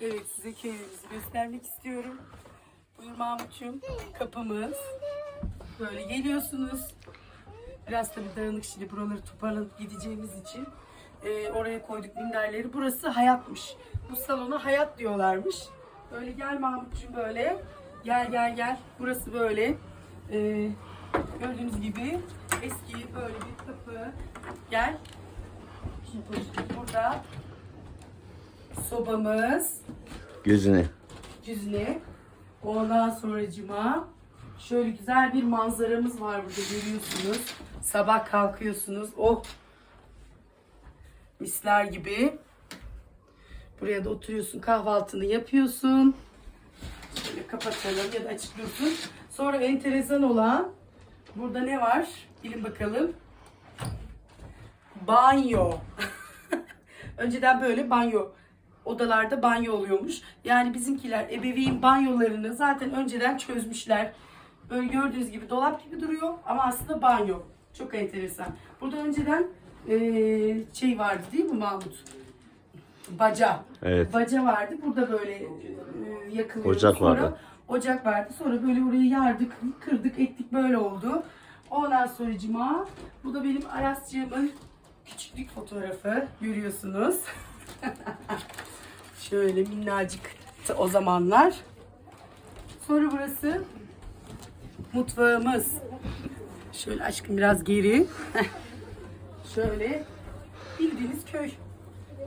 Evet size köyümüzü göstermek istiyorum. Buyur Mahmut'cum. Kapımız. Böyle geliyorsunuz. Biraz tabii dağınık şimdi buraları toparlanıp gideceğimiz için. e, oraya koyduk minderleri. Burası hayatmış. Bu salona hayat diyorlarmış. Böyle gel Mahmut'cum böyle. Gel gel gel. Burası böyle. E, gördüğünüz gibi eski böyle bir kapı. Gel. Burada sobamız, Gözüne. cüzne. Ondan sonracıma şöyle güzel bir manzaramız var burada görüyorsunuz. Sabah kalkıyorsunuz. Oh! Misler gibi. Buraya da oturuyorsun kahvaltını yapıyorsun. Şöyle kapatalım ya da açık dursun. Sonra enteresan olan burada ne var? Bilin bakalım. Banyo. Önceden böyle banyo odalarda banyo oluyormuş. Yani bizimkiler ebeveyn banyolarını zaten önceden çözmüşler. Böyle gördüğünüz gibi dolap gibi duruyor ama aslında banyo. Çok enteresan. Burada önceden eee, şey vardı değil mi Mahmut? Baca. Evet. Baca vardı. Burada böyle eee, yakılıyordu. Ocak Sonra vardı. Ocak vardı. Sonra böyle orayı yardık, kırdık, ettik böyle oldu. Ondan sonracıma bu da benim Arascığımın küçüklük fotoğrafı görüyorsunuz. Şöyle minnacık o zamanlar. Sonra burası mutfağımız. Şöyle aşkım biraz geri. Şöyle bildiğiniz köy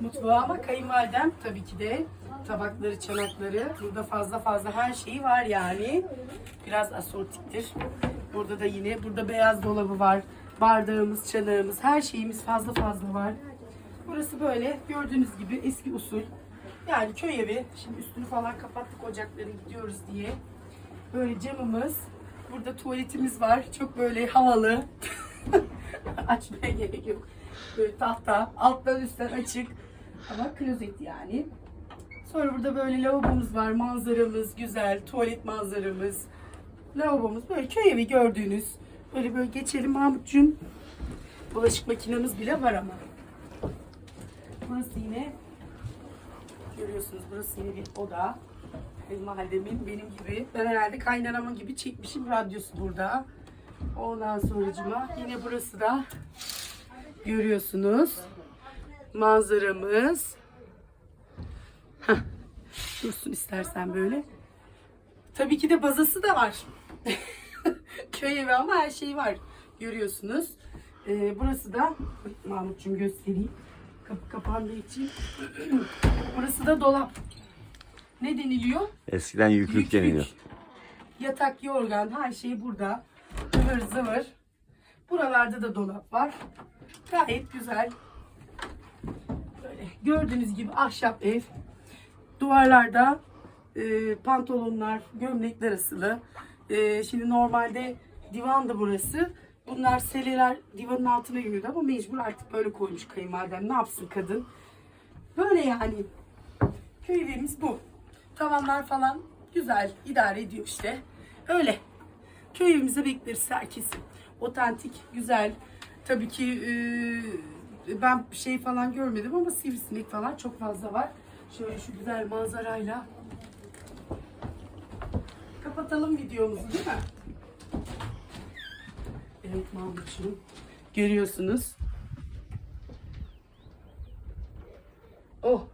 mutfağı ama kayınvalidem tabii ki de tabakları, çanakları. Burada fazla fazla her şeyi var yani. Biraz asortiktir. Burada da yine burada beyaz dolabı var. Bardağımız, çanağımız, her şeyimiz fazla fazla var. Burası böyle gördüğünüz gibi eski usul. Yani köy evi. Şimdi üstünü falan kapattık ocakları gidiyoruz diye. Böyle camımız. Burada tuvaletimiz var. Çok böyle havalı. Açmaya gerek yok. Böyle tahta. Alttan üstten açık. Ama klozet yani. Sonra burada böyle lavabomuz var. Manzaramız güzel. Tuvalet manzaramız. Lavabomuz böyle köy evi gördüğünüz. Böyle böyle geçelim Mahmutcuğum. Bulaşık makinemiz bile var ama. Burası yine görüyorsunuz burası yine bir oda. Kayınvalidemin benim gibi. Ben herhalde kaynanamın gibi çekmişim radyosu burada. Ondan sonracıma yine burası da görüyorsunuz. Manzaramız. Heh. Dursun istersen böyle. Tabii ki de bazası da var. Köy evi ama her şey var. Görüyorsunuz. Ee, burası da Mahmutcuğum göstereyim. Kapı kapandığı için. burası da dolap. Ne deniliyor? Eskiden yüklük deniliyor. Yatak, yorgan, her şey burada. Zıvır zıvır. Buralarda da dolap var. Gayet güzel. Böyle gördüğünüz gibi ahşap ev. Duvarlarda e, pantolonlar, gömlekler asılı. E, şimdi normalde divandı burası. Bunlar seleler divanın altına giriyordu ama mecbur artık böyle koymuş kayınvalidem. Ne yapsın kadın? Böyle yani. Köy evimiz bu. Tavanlar falan güzel idare ediyor işte. Öyle. Köy evimize bekleriz herkesi. Otantik, güzel. Tabii ki e, ben şey falan görmedim ama sivrisinek falan çok fazla var. Şöyle şu güzel manzarayla. Kapatalım videomuzu değil mi? Evet Mahmutcuğum. Görüyorsunuz. Oh